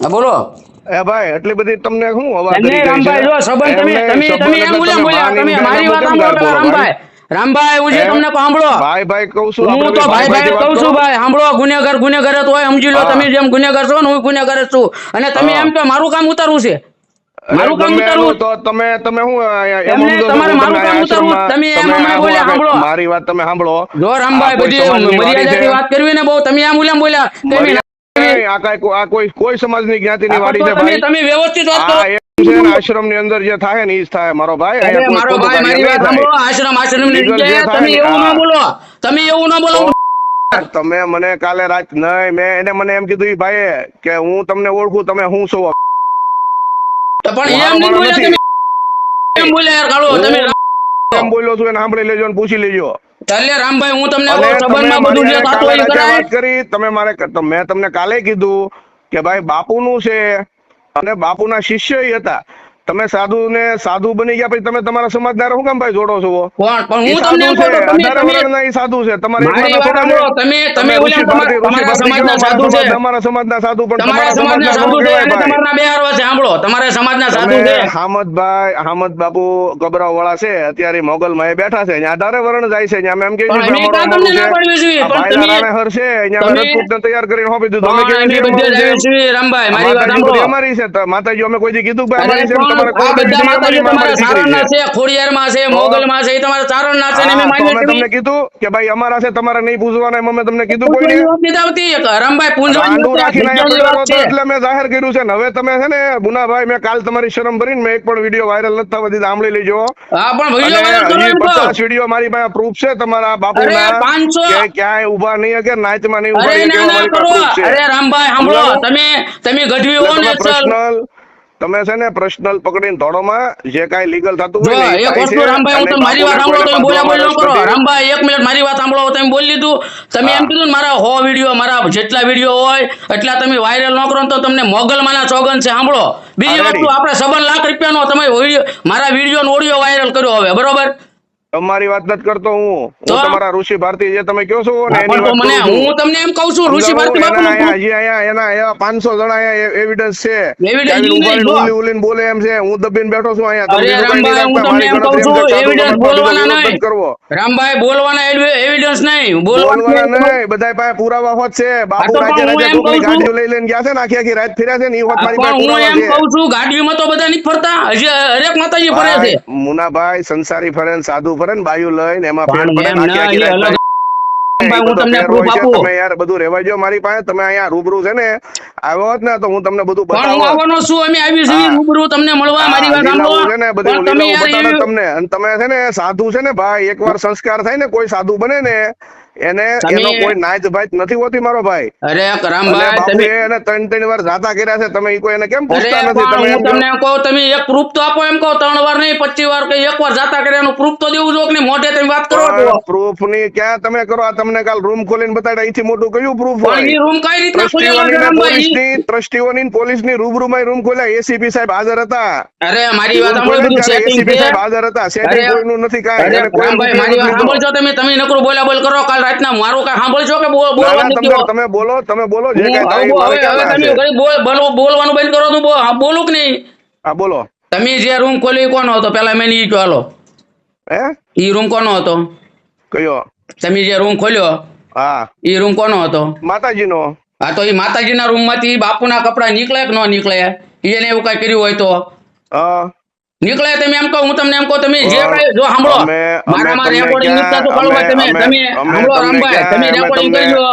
હા બોલો. એ ભાઈ એટલી બધી તમને શું કરી રામભાઈ જો સંબંધ તમે તમે તમે એમ બોલ્યા બોલ્યા તમે મારી વાત સાંભળો પેલા રામભાઈ રામભાઈ હું જે તમને સાંભળો. ભાઈ ભાઈ કહું છું હું તો ભાઈ ભાઈ કહું છું ભાઈ સાંભળો ગુનેગાર ગુનેગાર તો હોય સમજી લો તમે જેમ ગુનેગાર છો ને હું ગુનેગાર છું. અને તમે એમ કે મારું કામ ઉતારવું છે. મારું કામ ઉતારવું. તો તમે તમે હું એમ તમારે મારું કામ ઉતારવું, તમે એમ તમે બોલ્યા, સાંભળો. મારી વાત તમે સાંભળો. જો રામભાઈ આ બધી મર્યાદાથી વાત કરવી ને બહુ તમે એમ ઉલેમ બોલ્યા નહીં, આ કાંઈ આ કોઈ કોઈ સમાજની જ્ઞાતિની આ વાડી છે તમે ભાઈ. તમે વ્યવસ્થિત વાત આ કરો એમ છે અંદર જે થાય ને ઈ જ થાય મારો ભાઈ. મારો ભાઈ મારી વાત સાંભળો. આશ્રમ આશ્રમની તમે એવું ના બોલો. તમે એવું ના બોલો. તમે મને કાલે રાત નહીં મેં એને મને એમ કીધું ભાઈ કે હું તમને ઓળખું તમે હું છો? પણ એમ નહીં બોલ્યા તમે. એમ બોલ્યા યાર કાળો તમે એમ બોલ્યો છું એને સાંભળી લેજો અને પૂછી લેજો. એટલે રામભાઈ હું તમને સંબંધમાં બધું જે થતું હોય એ કાલે રાતે કરાય. વાત કરી તમે મારે મેં તમને કાલે કીધું કે ભાઈ બાપુનું છે અને બાપુના શિષ્ય હતા. તમે સાધુ ને સાધુ બની ગયા પછી તમે તમારા સમાજદાર શું કામ ભાઈ જોડો છો કોણ પણ હું તમને સાધુ એમ કહું છે તમે તમે સાધુ છે તમારે. તમે- તમે સમાજ કહેવાય, સાધુ છે. તમારા સમાજના સાધુ પણ તમારા તમારા સમાજના સમાજના સાધુ છે અને ભાઈ. બે હારવા છે સાંભળો તમારા સમાજના સાધુ છે હામદભાઈ હામદ બાપુ ગબરાવ વાળા છે અત્યારે મોગલ માં બેઠા છે અહીંયા અઢારે વરણ જાય છે અહીંયા એમ કે તમને ના. જોઈએ? પણ તમે- અહીંયા અમે તૈયાર કરીને હોપી દીધું અમે અમારું જ છે. રામભાઈ મારી વાત માતાજી સાંભળો અમારી છે માતાજી અમે કોઈ દી કીધું ભાઈ અમારી છે આ બધા માતાજી તમારા સારણના છે. છે ખોડિયારમાં છે મોગલમાં છે એ તમારા સારણના છે ને અમે હા, તો માનીએ અમે છીએ. તમને કીધું કે ભાઈ અમારા છે તમારે નહીં પૂછવાના એમ અમે તમને કીધું કોઈને પૂંજવાની આવતી. એક પૂંજવાની રાંડું વાત છે, રાખીને અહીંયા જગ્યાની પડેલો વાત હતો છે. એટલે મેં જાહેર કર્યું છે ને હવે તમે છે ને ગુનાભાઈ મેં કાલ તમારી શરમ ભરીને મેં એક પણ વીડિયો વાયરલ નથી થવા દીધા સાંભળી લેજો હા પણ વીડિયો વાયરલ કરો. પચાસ વીડિયો મારી પાસે પ્રૂફ છે તમારા બાપુના 500 કે ક્યાંય ઊભા નહીં કે નાચમાં નહીં ઊભા અરે રહી ના ના કેવા મારી કરો પાસે proof છે. અરે રામભાઈ સાંભળો તમે તમે ગઢવી હો ને પર્સનલ તમે છે ને પર્સનલ પકડીને ધોળોમાં જે કાંઈ લીગલ થતું હોય એક વસ્તુ રામભાઈ હું અને તો મારી વાત સાંભળો તમે બોલ્યા બોલ ન કરો. રામભાઈ એક મિનિટ મારી વાત સાંભળો તમે બોલી લીધું. તમે એમ કીધું ને મારા હો વીડિયો મારા જેટલા વીડિયો હોય એટલા તમે વાયરલ ન કરો તો તમને મોગલમાના ચોગન છે સાંભળો. બીજી વસ્તુ. આપણે સબન લાખ રૂપિયાનો તમે મારા વીડિયો નો ઓડિયો વાયરલ કર્યો હવે બરોબર? તમારી વાત નથી કરતો હું. હું તમારા ઋષિ ભારતી જે તમે કહો છો ને એની વાત મને હું તમને એમ કહું છું ઋષિ ભારતી બાપુ અહીંયા હજી અહીંયા એના એવા 500 જણા અહીંયા એવિડન્સ છે. એવિડન્સ. ઉલી ઉલીને બોલે. એમ છે. હું દબીને બેઠો છું અહીંયા. અરે રામભાઈ હું તમને એમ કહું છું એવિડન્સ બોલવાના નહીં. કરવો. રામભાઈ બોલવાના એવિડન્સ નહીં. બોલવાના નહીં. બધાય પાસે પુરાવા હોત છે. બાપુ રાજે રાજે કોકની ગાડીઓ લઈ લઈને ગયા છે ને આખી આખી રાત ફેર્યા છે ને એ હોત મારી પાસે હું એમ કહું છું ગાડીમાં તો બધા નથી ફરતા. હજી હરેક માતાજી ફરે છે. મુનાભાઈ સંસારી ફરે સાધુ ફરે ને બાયુ લઈને એમાં ફેર પડે હું તમને. આપું. તમે યાર બધું રહેવા દ્યો મારી પાસે. તમે અહીંયા રૂબરૂ છે ને આવ્યો હોત ને તો હું તમને બધું બતાવું હું આવવાનો છું અમે આવી છીએ રૂબરૂ તમને મળવા મારી વાત લીલાવું છે ને બધું તમે તમને. અને છે ને સાધુ છે ને ભાઈ એકવાર સંસ્કાર થાય ને કોઈ સાધુ બને ને એને એનો કોઈ નાચ ભાઈ નથી હોતી મારો ભાઈ. અરે રામભાઈ તમે એને ત્રણ ત્રણ વાર જાતા કર્યા છે તમે કોઈ એને કેમ પૂછતા નથી? તમે હું. તમને કહું તમે એક પ્રૂફ તો આપો એમ કહો ત્રણ વાર નહીં પચીસ વાર કે એક વાર જાતા કર્યાનું પ્રૂફ તો દેવું જો કે મોઢે તમે વાત કરો છો પ્રૂફની ક્યાં તમે કરો? આ તમને કાલ રૂમ ખોલીને બતાડ્યા અહીંથી મોટું કયું પ્રૂફ હોય? રૂમ કઈ રીતના ખોલેલો રામભાઈ? ટ્રસ્ટીઓની પોલીસની રૂબરૂ માં રૂમ ખોલ્યા એસીપી સાહેબ હાજર હતા. અરે મારી વાત સાંભળો છે. સાહેબ હાજર હતા સેટિંગ કોઈનું નથી કોઈ. રામભાઈ મારી વાત સાંભળજો તમે તમે નકરું બોલા બોલ કરો કાલ રાતના મારો કાંઈ સાંભળજો કે બોલ- તમે બોલો. તમે બોલો જે કાંઈ હવે બોલ- બોલવાનું બંધ કરો તો બોલું. કે નહીં? હા બોલો. તમે જે રૂમ ખોલી કોનો હતો? પેલા મેં ઈ કહો હાલો હે? ઈ રૂમ કોનો હતો? કયો? તમે જે રૂમ ખોલ્યો હા. ઈ રૂમ કોનો હતો? માતાજીનો. હા તો ઈ માતાજીના રૂમમાંથી બાપુના કપડા નીકળે કે ન નીકળે એને એવું કઈ કર્યું હોય તો? હા. નીકળે તમે એમ કહો હું તમને એમ કહો તમે જે જો સાંભળો મારામાં રેકોર્ડિંગ ક્યાં- નીકળતું કળું તમે તમે સાંભળો રામભાઈ તમે રેકોર્ડિંગ કરજો.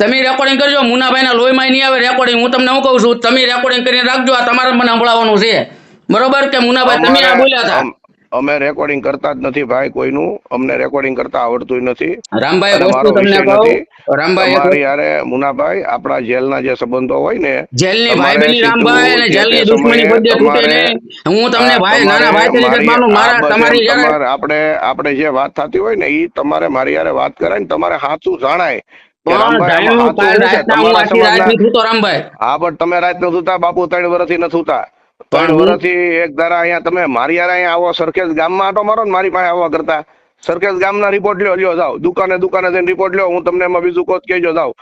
તમે રેકોર્ડિંગ કરજો મુનાભાઈના લોહીમાં નહીં આવે રેકોર્ડિંગ હું તમને હું કહું છું તમે રેકોર્ડિંગ કરીને રાખજો આ તમારે મને સંભળાવવાનું છે. બરોબર કે મુનાભાઈ તમે આ બોલ્યા હતા? અમ- રેકોર્ડિંગ કરતા જ નથી ભાઈ કોઈનું. અમને રેકોર્ડિંગ કરતા આવડતું નથી. રામભાઈ નથી. રામભાઈ યારે મુનાભાઈ આપણા જેલના જે સંબંધો હોય ને જેલની ભાઈબંધી રામભાઈ અને જેલની દુશ્મની બધે તૂટે ને હું તમને ભાઈ નાના ભાઈ તરીકે માનું મારા તમારી યારે આપણે આપણે જે વાત થતી હોય ને ઈ તમારે મારી યારે વાત કરાય ને તમારે સાચું જણાય હું નથી પણ તમે રાત નથી સુતા બાપુ ત્રણ વર્ષથી ન સુતા ત્રણ વર્ષથી એક ધારા અહીંયા તમે મારી યાર અહીંયા આવો સરખેજ ગામમાં આટો મારો ને મારી પાસે આવવા કરતા. સરખેજ ગામના રિપોર્ટ લ્યો લ્યો જાઓ. દુકાને દુકાને જઈને રિપોર્ટ લ્યો. હું તમને એમાં બીજું કોચ કહેજો જાઓ.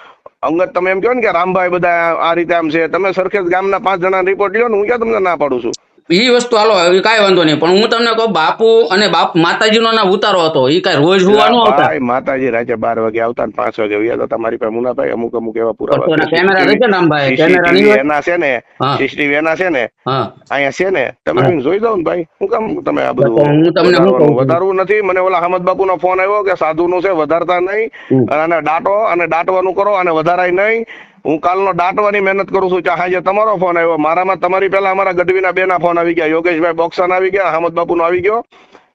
અંગત તમે એમ કહો ને કે રામભાઈ બધા આ રીતે આમ છે. તમે સરખેજ ગામના પાંચ જણા રિપોર્ટ લ્યો ને હું ક્યાં તમને ના પાડું છું? એ વસ્તુ હાલો એ કાંઈ વાંધો નહીં. પણ હું તમને કહું બાપુ અને બાપ માતાજીનો ના ઉતારો હતો. એ કાંઈ રોજ હુવા ન આવતા માતાજી રાતે બાર વાગે આવતા ને પાંચ વાગે વ્યા જતા મારી પાસે મુનાભાઈ અમુક અમુક એવા પુરાવા કેમેરા રહેશે ને ભાઈ? કેમેરા એના છે ને. સીસીટીવી એના છે ને હા. અહીંયા છે ને તમે જોઈ દો ને ભાઈ. હું કામ તમે આ બધું હું તમને વધારવું નથી. મને ઓલા અહમદ બાપુ નો ફોન આવ્યો કે સાધુ નું છે વધારતા નહીં. અને આને દાટો અને દાટવાનું કરો અને વધારાય નહીં. હું કાલનો દાટવાની મહેનત કરું છું ચાહે જે તમારો ફોન આવ્યો. મારામાં તમારી પહેલા અમારા ગઢવીના બે ના ફોન આવી ગયા. યોગેશભાઈ બોક્સન આવી ગયા અહમદ બાપુ નો આવી ગયો.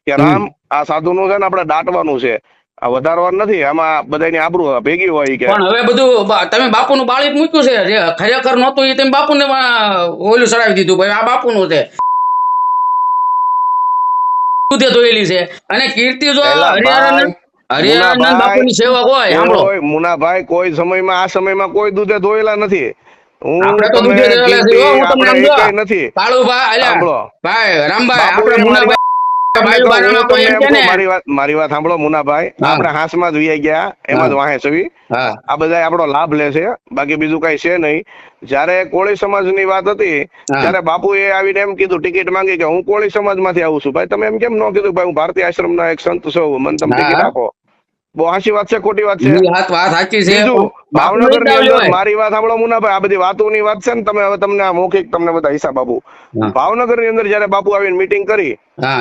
કે રામ આ સાધુનું છે ને આપણે દાટવાનું છે. આ વધારવાનું નથી આમાં બધાની આબરૂ ભેગી હોય કે પણ હવે બધું તમે બાપુનું બાળી જ મૂક્યું છે જે ખરેખર નહોતું એ તમે બાપુને ઓલું સરાવી દીધું ભાઈ આ બાપુનું છે. ધોયેલી છે? અને કીર્તિ જો એલા હરિહરાનંદ ભાઈ, બાપુની સેવક હોય સાંભળો. કોઈ મુનાભાઈ કોઈ સમયમાં આ સમયમાં કોઈ દૂધે ધોયેલા નથી. હું આપણે તો દૂધે ધોયેલા તમને નથી. અલ્યા ભાઈ રામભાઈ આપણે મુનાભાઈ ને? મારી વાત સાંભળો મુનાભાઈ. આપણે હાંસમાં જ ગયા એમાં જ. વાહે છવી આ બધા આપણો લાભ લે છે બાકી બીજું કઈ છે નહીં. જયારે કોળી સમાજની વાત હતી ત્યારે ત્યારે બાપુએ આવીને એમ કીધું ટિકિટ માંગી કે હું કોળી સમાજમાંથી આવું છું. ભાઈ તમે એમ કેમ ન કીધું ભાઈ હું ભારતીય આશ્રમના એક સંત છું મને તમે ટિકિટ આપો. સાચી વાત છે ખોટી વાત છે. વાત વાત સાચી છે. ભાવનગરની અંદર મારી વાત સાંભળો મુનાભાઈ આ બધી વાતોની વાત છે ને તમે હવે તમને આ મૌખિક તમને બધા હિસાબ આપું. ભાવનગરની અંદર જયારે બાપુ આવીને મીટિંગ કરી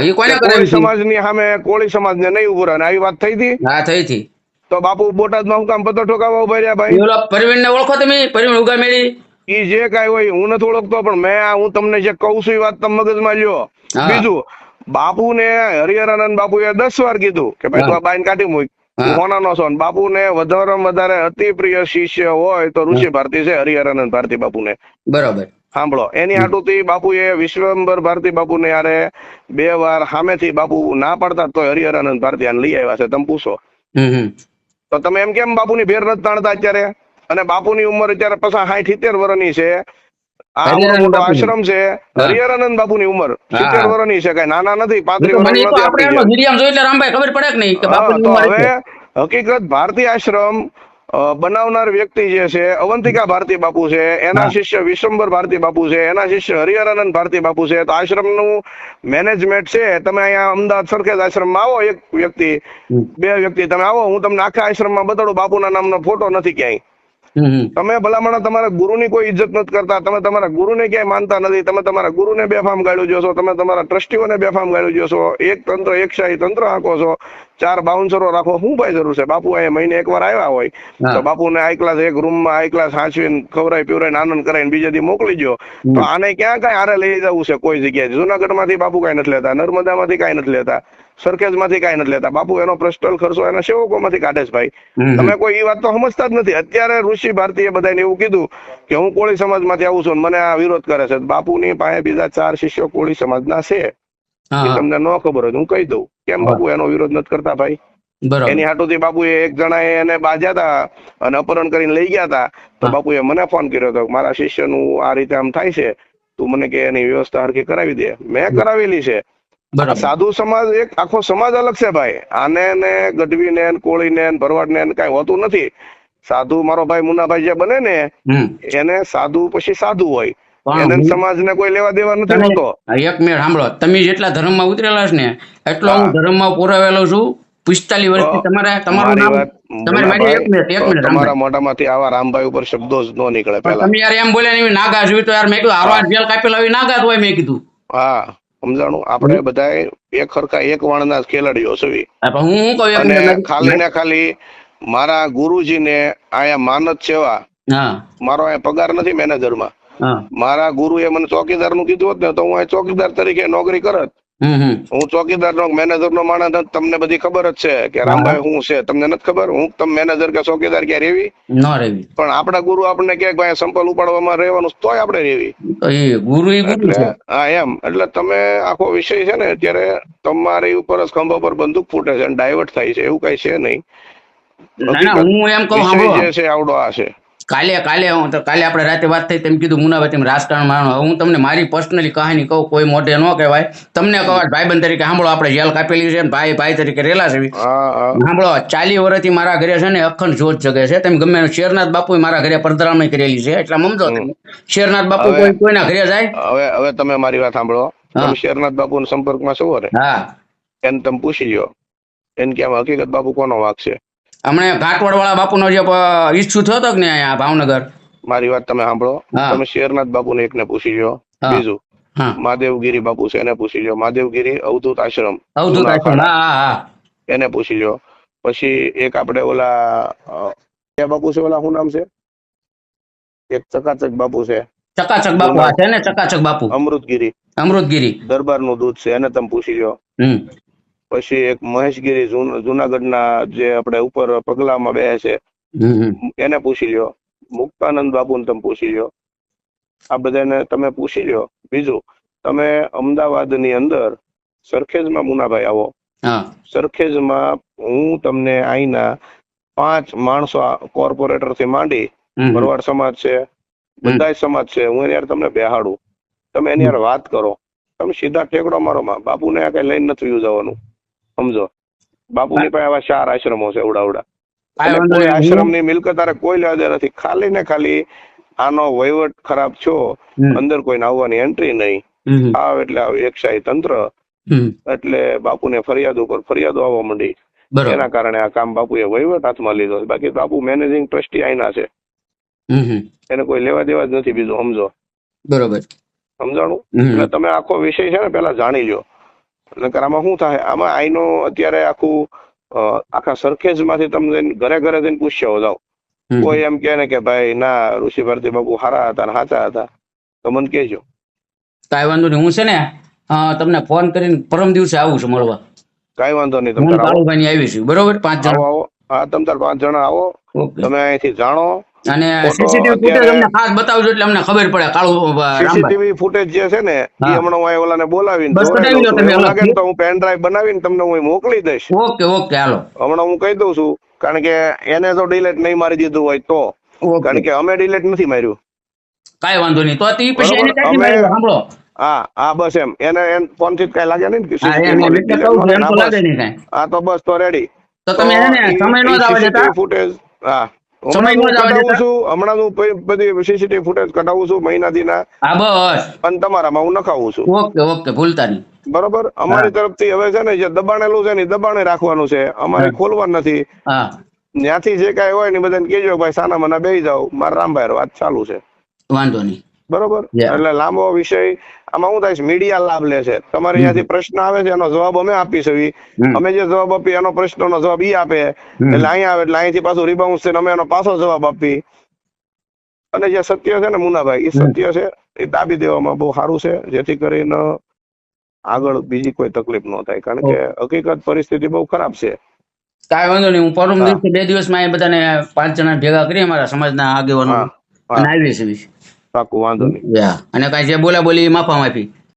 એ કોળી સમાજ સમાજની સામે કોળી સમાજને નહીં ઊભો રહે આવી વાત થઈ હતી? હા થઈ હતી. તો બાપુ બોટાદમાં હું કામ પતો ઠોકાવા ઊભા રહ્યા ભાઈ? ઓલો પરવીનને ઓળખો તમે? પરવીન ઉગામેળી ઈ જે કાઈ હોય હું નથી ઓળખતો પણ મેં હું તમને જે કહું છું એ વાત તમે મગજમાં લ્યો. બીજું બાપુ ને હરિહરાનંદ એ દસ વાર કીધું કે ભાઈ તું આ બાઈન કાઢી મૂક. હા. સોન. ને બાપુને વધારેમાં વધારે અતિ પ્રિય શિષ્ય હોય તો ઋષિ ભારતી છે હરિહરાનંદ ભારતી બાપુને. બરાબર. સાંભળો એની હાટુથી બાપુએ વિશ્વંબર ભારતી બાપુને યારે બે વાર સામેથી બાપુ ના પાડતા તો હરિહરાનંદ ભારતી આને લઈ આવ્યા છે. તમે પૂછો. તો તમે એમ કેમ બાપુની ભેર નથી તાણતા અત્યારે? અને બાપુની ઉંમર અત્યારે પાછા સાઠ સિત્તેર વર્ષની છે. આશ્રમ છે. ઉંમર. સિત્તેર વર્ષની છે કઈ. નાના નથી પાંત્રીસ હવે હકીકત ભારતીય આશ્રમ બનાવનાર વ્યક્તિ જે છે અવંતિકા ભારતી બાપુ છે એના શિષ્ય વિશ્વંબર ભારતી બાપુ છે એના શિષ્ય હરિહરાનંદ ભારતી બાપુ છે. તો આશ્રમનું મેનેજમેન્ટ છે. તમે અહીંયા અમદાવાદ સરખેજ આશ્રમમાં આવો એક વ્યક્તિ બે વ્યક્તિ તમે આવો. હું તમને આખા આશ્રમમાં બતાડું. બાપુના નામનો ફોટો નથી ક્યાંય. તમે ભલામણ તમારા ગુરુની કોઈ ઇજ્જત નથી કરતા. તમે તમારા ગુરુને ક્યાંય માનતા નથી. તમે તમારા ગુરુને બેફામ ગાળ્યું જોશો તમે તમારા ટ્રસ્ટીઓને બેફામ ગાળ્યું જોશો એક તંત્ર એક શાહી તંત્ર હાંકો છો. ચાર બાઉન્સરો રાખો. શું ભાઈ જરૂર છે? બાપુ અહીંયા મહિને એકવાર આવ્યા હોય. તો બાપુને આઈ ક્લાસ એક રૂમમાં આઈ ક્લાસ હાંચવીને ખવડાવી પીવરાઈને આનંદ કરાવીને બીજે દી મોકલી દો તો આને ક્યાં કાંઈ આરે લઈ જવું છે? કોઈ જગ્યાએ. જુનાગઢમાંથી બાપુ કાંઈ નથી લેતા. નર્મદામાંથી કાંઈ નથી લેતા. સરખેજમાંથી કઈ નથી લેતા. બાપુ એનો પર્સનલ ખર્ચો એના સેવકોમાંથી કાઢે છે ભાઈ. તમે કોઈ એ વાત તો સમજતા જ નથી. અત્યારે ઋષિ ભારતીએ બધાને એવું કીધું કે હું કોળી સમાજમાંથી આવું છું મને આ વિરોધ કરે છે. બાપુની પાસે બીજા ચાર શિષ્યો કોળી સમાજના છે. એ. તમને ન ખબર હોય હું કહી દઉં. કેમ બાપુ એનો વિરોધ નથી કરતા ભાઈ? એની હાટુથી બાપુ એક જણા એને બાજ્યા હતા અને અપહરણ કરીને લઈ ગયા હતા તો બાપુ બાપુએ મને ફોન કર્યો હતો મારા મારા શિષ્યનું આ રીતે આમ થાય છે. તું મને કે એની વ્યવસ્થા હરખી કરાવી દે. મેં કરાવેલી છે. સાધુ સમાજ એક આખો સમાજ અલગ છે ભાઈ. આને ને ગઢવી ને કોળી ને ભરવાડ ને કઈ હોતું નથી. સાધુ મારો ભાઈ મુનાભાઈ જે બને ને એને સાધુ પછી સાધુ હોય. એને સમાજને કોઈ લેવા દેવા નથી તમે- હોતો હા, એક મિનિટ સાંભળો. તમે જેટલા ધર્મમાં ઉતરેલા છે ને એટલો હું. ધર્મમાં પુરાવેલો છું. પિસ્તાલીસ વર્ષથી તમારે તમારું નામ વાત તમારે મારી એક મિનિટ એક મિનિટ તમારા. મોઢામાંથી આવા રામભાઈ ઉપર શબ્દો જ ન નીકળે પણ તમે યાર એમ બોલ્યા નાગા જોયું તો યાર મેં કીધું આવા જેલ કાપેલા એવી નાગા હોય મેં કીધું. હા. સમજાણું? આપણે બધા એક હરખા એક વાણના ખેલાડીઓ છીએ. અને ખાલી ને ખાલી મારા ગુરુજીને અહીંયા માનત સેવા મારો અહીંયા પગાર નથી મેનેજરમાં માં. મારા ગુરુએ મને ચોકીદારનું કીધું હોત ને તો હું ચોકીદાર તરીકે નોકરી કરત. હું ચોકીદાર નો મેનેજર નો માણસ તમને બધી ખબર જ છે કે રામભાઈ હું છે. તમને નથી ખબર? હું તમે મેનેજર કે ચોકીદાર ક્યાં રેવી? ન રેવી. પણ આપણા ગુરુ આપણને કે ભાઈ સંપલ ઉપાડવામાં રહેવાનું તોય આપણે રેવી. એ ગુરુ એ ગુરુ છે. એટલે હા એમ. એટલે તમે આખો વિષય છે ને અત્યારે તમારી ઉપર જ ખંભા પર બંદૂક ફૂટે છે અને ડાયવર્ટ થાય છે એવું કઈ છે નહીં. હું એમ કહું જે છે આવડો આ છે. કાલે કાલે હું તો કાલે આપણે રાતે વાત થઈ તેમ કીધું મુનાભાઈ તેમ રાજકારણ માણો. હું તમને મારી પર્સનલી કહાની કહું કોઈ મોઢે ન કહેવાય. તમને કહો ભાઈબંધ તરીકે સાંભળો આપણે જેલ કાપેલી છે ભાઈ ભાઈ તરીકે રેલા છે. સાંભળો ચાલી વર્ષથી મારા ઘરે છે ને અખંડ જોત જગે છે. તેમ ગમે શેરનાથ બાપુ મારા ઘરે પધરામણી કરેલી છે. એટલે સમજો શેરનાથ બાપુ કોઈ કોઈના ઘરે જાય? હવે હવે તમે મારી વાત સાંભળો. શેરનાથ બાપુ સંપર્કમાં છો ને? હા. એને તમે પૂછી લ્યો. એને કે હકીકત બાપુ કોનો વાક છે? હમણે ઘાટવડ વાળા બાપુનો જે ઇસ્યુ થયો હતો કે ને અહીંયા ભાવનગર? મારી વાત તમે સાંભળો. તમે શેરનાથ બાપુને એકને પૂછી લો બીજું મહાદેવગીરી બાપુ છે એને પૂછી લો મહાદેવગીરી અવધૂત આશ્રમ. અવધૂત આશ્રમ. એને પૂછી લ્યો. પછી એક આપણે ઓલા બાપુ છે ઓલા શું નામ છે? એક ચકાચક બાપુ છે. ચકાચક બાપુ. છે ને ચકાચક બાપુ. અમૃતગીરી. અમૃતગીરી. દરબારનું દૂધ છે એને તમે પૂછી હમ. પછી એક મહેશગીરી જુનાગઢના જે આપણે ઉપર પગલામાં બે છે. એને પૂછી લ્યો. મુક્તાનંદ બાપુને તમે પૂછી લ્યો. આ બધાને તમે પૂછી લ્યો. બીજું તમે અમદાવાદની અંદર સરખેજમાં મુનાભાઈ આવો. સરખેજમાં હું તમને અહીંના પાંચ માણસો કોર્પોરેટરથી માંડી. ભરવાડ સમાજ છે બધા સમાજ છે હું એની યાર તમને બેહાડું. તમે એની યાર વાત કરો. તમે સીધા ઠેકડો મારો બાપુ બાપુને આ કઈ લઈને નથી જવાનું. સમજો. બાપુની પાસે આવા ચાર આશ્રમો છે ઉડાવડા કાંઈ કોઈ. આશ્રમની મિલકત તારે કોઈ લેવા નથી. ખાલી ને ખાલી આનો વહીવટ ખરાબ છો અંદર કોઈને આવવાની એન્ટ્રી નહીં. આવ એટલે એકશાહી તંત્ર. એટલે બાપુને ફરિયાદ ઉપર ફરિયાદો આવવા માંડી. એના કારણે આ કામ બાપુએ વહીવટ હાથમાં લીધો બાકી બાપુ મેનેજિંગ ટ્રસ્ટી આઈના છે. એને કોઈ લેવા દેવા જ નથી બીજું સમજો. બરોબર. સમજાણું? એટલે તમે આખો વિષય છે ને પેલા જાણી લ્યો. નકર આમાં શું થાય? આમાં આઈનો અત્યારે આખું આખા સરખેજમાંથી તમે ઘરે ઘરે જઈને પૂછ્યો જાઓ કોઈ એમ કે ને કે ભાઈ ના ઋષિ ભારતી બાપુ હારા હતા ને સાચા હતા. તો મને કહેજો. કાંઈ વાંધો નહીં. હું છે ને તમને ફોન કરીને પરમ દિવસે આવું છું મળવા. કાંઈ વાંધો નહીં તમે કાળુભાઈ આવી. છું. બરોબર? પાંચ જણા? જણ આવો. હા તમે તાર પાંચ જણા આવો. તમે અહીંથી જાણો. અને સીસીટીવી ફૂટેજ અમને ખાસ બતાવજો એટલે અમને ખબર પડે કાળુ સીસીટીવી ફૂટેજ જે છે ને એ હમણાં હું ઓલાને બોલાવીને બસ બતાવી છું. તમે લાગે તો હું પેન ડ્રાઈવ બનાવીને તમને હું મોકલી દઈશ. Okay okay hello. હમણાં હું કહી દઉં છું કારણ કે એને તો ડિલેટ નહીં મારી દીધું હોય તો. કારણ કે અમે ડિલેટ નથી માર્યું. કાઈ વાંધો નહીં. તો તે પછી એને કાઈ અમે- માર્યો? સાંભળો. હા હા બસ એમ. એને એમ ફોનથી કઈ નહીં. લાગે નહીં હા તો બસ તો રેડી તો તમે એને સમય નો જ આવે દેતા ફૂટેજ હા. બરોબર? અમારી તરફથી હવે છે ને જે દબાણેલું છે ને દબાણે રાખવાનું છે. અમારે ખોલવાનું નથી. ત્યાંથી જે કઈ હોય ને બધાને કેજો ભાઈ સાના મના બે જાવ મારા રામભાઈ વાત ચાલુ છે. વાંધો નહીં. બરોબર? એટલે લાંબો વિષય. આમાં શું થાય છે? મીડિયા લાભ લે છે. તમારે અહીંયાથી પ્રશ્ન આવે છે એનો જવાબ અમે આપી શકીએ. અમે જે જવાબ આપીએ એનો પ્રશ્નનો જવાબ ઈ આપે. એટલે અહીંયા આવે એટલે અહીંથી પાછું રિબાઉન્સ છે અમે એનો પાછો જવાબ આપી અને જે સત્ય છે ને મુનાભાઈ એ સત્ય છે એ દાબી દેવામાં બહુ સારું છે જેથી કરીને આગળ બીજી કોઈ તકલીફ ન થાય. કારણ કે હકીકત પરિસ્થિતિ બહુ ખરાબ છે. કાંઈ વાંધો નહીં હું પરમ દિવસે બે દિવસમાં એ બધાને પાંચ જણા ભેગા કરી અમારા સમાજના આગેવાનો. અને આવી છે પાકું વાંધો નહીં. અને કાંઈ જે બોલા બોલી માફા માફી